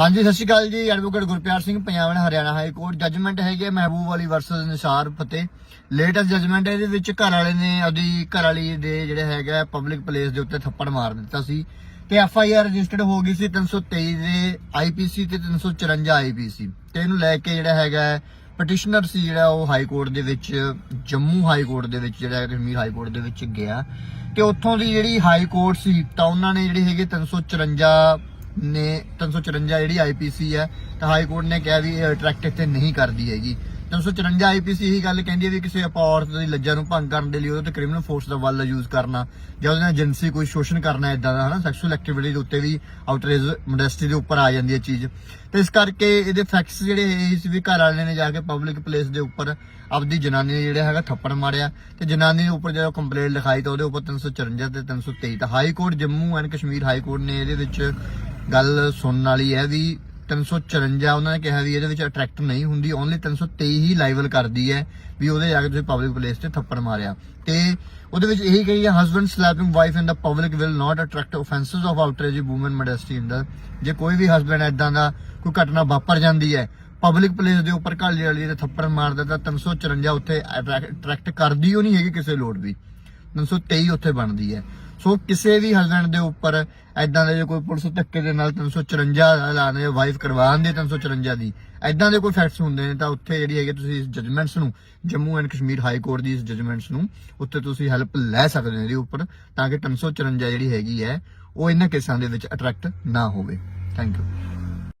ਹਾਂਜੀ, ਸਤਿ ਸ਼੍ਰੀ ਅਕਾਲ ਜੀ। Advocate Gurpyar Singh, Punjab and Haryana high court judgement ਹੈਗੀ ਮਹਿਬੂਬ ਵਾਲੀ ਵਰਸਸ ਨਿਸਾਰ ਫਤਿਹ। ਲੇਟੈਸਟ ਜੱਜਮੈਂਟ ਇਹਦੇ ਵਿੱਚ ਘਰ ਵਾਲੇ ਨੇ ਉਹਦੀ ਘਰ ਵਾਲੀ ਦੇ ਜਿਹੜੇ ਹੈਗਾ ਪਬਲਿਕ ਪਲੇਸ ਦੇ ਉੱਤੇ ਥੱਪੜ ਮਾਰ ਦਿੱਤਾ ਸੀ। ਤੇ ਐਫ ਆਈ ਆਰ ਰਜਿਸਟਰਡ ਹੋ ਗਈ ਸੀ 323 ਦੇ ਆਈਪੀਸੀ ਤੇ 354 ਆਈਪੀਸੀ ਤੇ ਇਹਨੂੰ ਲੈ ਕੇ ਜਿਹੜਾ ਹੈਗਾ ਪਟੀਸ਼ਨਰ ਸੀ ਜਿਹੜਾ ਉਹ ਹਾਈ ਕੋਰਟ ਦੇ ਵਿੱਚ, ਜੰਮੂ ਹਾਈ ਕੋਰਟ ਦੇ ਵਿੱਚ ਜਿਹੜਾ ਕਸ਼ਮੀਰ ਹਾਈ ਕੋਰਟ ਦੇ ਵਿੱਚ ਗਿਆ। ਤੇ ਉੱਥੋਂ ਦੀ ਜਿਹੜੀ ਹਾਈ ਕੋਰਟ ਸੀ ਤਾਂ ਉਹਨਾਂ ਨੇ ਜਿਹੜੀ ਹੈਗੀ 354 ਨੇ 354 ਜਿਹੜੀ ਆਈਪੀਸੀ ਹੈ, ਤਾਂ ਹਾਈ ਕੋਰਟ ਨੇ ਕਿਹਾ ਵੀ ਇਹ ਅਟਰੈਕਟ ਇੱਥੇ ਨਹੀਂ ਕਰਦੀ ਹੈਗੀ। 354 ਆਈਪੀਸੀ ਇਹੀ ਗੱਲ ਕਹਿੰਦੀ ਹੈ ਵੀ ਕਿਸੇ ਔਰਤ ਦੀ ਲੱਜਾ ਨੂੰ ਭੰਗ ਕਰਨ ਦੇ ਲਈ ਉਹਦੇ ਤੇ ਕ੍ਰਿਮੀਨਲ ਫੋਰਸ ਦਾ ਵੱਲ ਯੂਜ਼ ਕਰਨਾ, ਜਾਂ ਉਹਦੇ ਨਾਲ ਏਜੰਸੀ ਕੋਈ ਸ਼ੋਸ਼ਣ ਕਰਨਾ ਇਦਾਂ ਦਾ, ਹਨਾ? ਸੈਕਸ਼ੂਅਲ ਐਕਟੀਵਿਟੀ ਦੇ ਉੱਤੇ ਵੀ ਆਊਟਰੇਜ ਮੋਡੈਸਟੀ ਦੇ ਉੱਪਰ ਆ ਜਾਂਦੀ ਹੈ ਚੀਜ਼। ਤੇ ਇਸ ਕਰਕੇ ਇਹਦੇ ਫੈਕਟਸ ਜਿਹੜੇ ਇਹ ਸੀ ਵੀ ਘਰ ਵਾਲੇ ਨੇ ਜਾ ਕੇ ਪਬਲਿਕ ਪਲੇਸ ਦੇ ਉੱਪਰ ਆਪਦੀ ਜਨਾਨੀ ਨੇ ਜਿਹੜਾ ਹੈਗਾ ਥੱਪੜ ਮਾਰਿਆ, ਤੇ ਜਨਾਨੀ ਦੇ ਉੱਪਰ ਜਦੋਂ ਕੰਪਲੇਂਟ ਲਿਖਾਈ ਤਾਂ ਉਹਦੇ ਉੱਪਰ 354 ਤੇ 323 ਤਾਂ high court Jammu and Kashmir high court ਨੇ ਇਹਦੇ ਵਿੱਚ ਗੱਲ ਸੁਣਨ ਵਾਲੀ ਹੈ ਵੀ 354 ਉਹਨਾਂ ਨੇ ਕਿਹਾ ਵੀ ਇਹਦੇ ਵਿੱਚ ਅਟਰੈਕਟ ਨਹੀਂ ਹੁੰਦੀ ਓਨਲੀ 323 ਹੀ ਲਾਈਵਲ ਕਰਦੀ ਹੈ ਵੀ ਉਹਦੇ ਜਾ ਕੇ ਤੁਸੀਂ ਪਬਲਿਕ ਪਲੇਸ ਤੇ ਥੱਪੜ ਮਾਰਿਆ। ਤੇ ਉਹਦੇ ਵਿੱਚ ਇਹੀ ਕਹੀ ਹੈ husband slapping wife in the public will not attract offences of outrage woman modesty in the ਜੇ ਕੋਈ ਵੀ ਹਸਬੰਡ ਐਦਾਂ ਦਾ ਕੋਈ ਘਟਨਾ ਵਾਪਰ ਜਾਂਦੀ ਹੈ ਪਬਲਿਕ ਪਲੇਸ ਦੇ ਉੱਪਰ ਘਾਲੀ ਵਾਲੀ ਦੇ ਥੱਪੜ ਮਾਰਦਾ ਤਾਂ 354 ਉੱਥੇ ਅਟਰੈਕਟ ਕਰਦੀ ਉਹ ਨਹੀਂ ਹੈਗੀ ਕਿਸੇ ਲੋੜ ਵੀ 323 ਉੱਥੇ ਬਣਦੀ ਹੈ। ਸੋ ਕਿਸੇ ਵੀ ਹਸਬੰਡ ਦੇ ਉੱਪਰ ਐਦਾਂ ਦੇ ਜੇ ਕੋਈ ਪੁਲਿਸ ਧੱਕੇ ਦੇ ਨਾਲ 354 ਲਾਣੇ ਵਾਈਫ ਕਰਵਾਉਣ ਦੇ 354 ਦੀ ਐਦਾਂ ਦੇ ਕੋਈ ਫੈਕਟਸ ਹੁੰਦੇ ਨੇ ਤਾਂ ਉੱਥੇ ਜਿਹੜੀ ਹੈਗੀ ਤੁਸੀਂ ਇਸ ਜਜਮੈਂਟਸ ਨੂੰ, Jammu and Kashmir high court ਦੀ ਇਸ ਜਜਮੈਂਟਸ ਨੂੰ, ਉੱਥੇ ਤੁਸੀਂ ਹੈਲਪ ਲੈ ਸਕਦੇ ਹੋ ਇਹਦੇ ਉੱਪਰ ਤਾਂ ਕਿ 354 ਜਿਹੜੀ ਹੈਗੀ ਹੈ, ਉਹ ਇਹਨਾਂ ਕੇਸਾਂ ਦੇ ਵਿੱਚ ਅਟਰੈਕਟ ਨਾ ਹੋਵੇ। Thank you